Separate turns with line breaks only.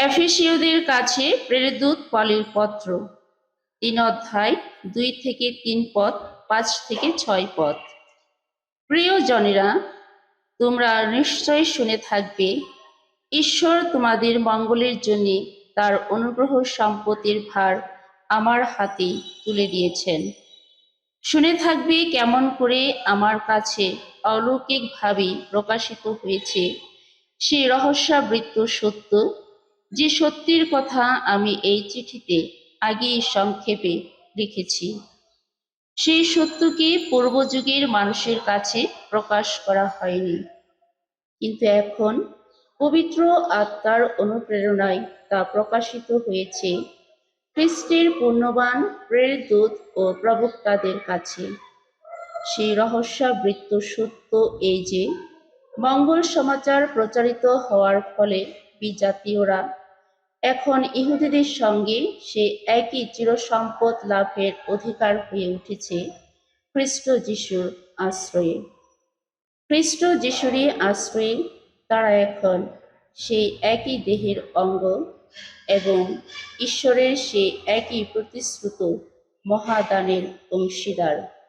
এফেসীয়দের কাছে প্রেরিত পলের পত্র। তিন অধ্যায়, দুই থেকে তিন পদ পাঁচ থেকে ছয় পদ প্রিয়জনেরা তোমরা নিশ্চয় শুনে থাকবে, ঈশ্বর তোমাদের মঙ্গলের জন্য তার অনুগ্রহ সম্পত্তির ভার আমার হাতে তুলে দিয়েছেন। শুনে থাকবে কেমন করে আমার কাছে অলৌকিকভাবে প্রকাশিত হয়েছে। সেই রহস্যাবৃত্ত সত্য যে সত্যির কথা আমি এই চিঠিতে আগেই সংক্ষেপে লিখেছি সেই সত্যকে পূর্বযুগের মানুষের কাছে প্রকাশ করা হয়নি। কিন্তু এখন পবিত্র আত্মার অনুপ্রেরণায় তা প্রকাশিত হয়েছে খ্রিস্টের পূর্ণবান প্রেরিত ও প্রবক্তাদের কাছে। সেই রহস্যাবৃত্ত সত্য এই যে, মঙ্গল সমাচার প্রচারিত হওয়ার ফলে বিজাতীয়রা এখন ইহুদিদের সঙ্গে সে একই চিরসম্পদ লাভের অধিকার হয়ে উঠেছে খ্রিস্ট যিশুর আশ্রয়ে। খ্রিস্ট যিশুরই আশ্রয়ে তারা এখন সেই একই দেহের অঙ্গ এবং ঈশ্বরের সেই একই প্রতিশ্রুত মহাদানের অংশীদার।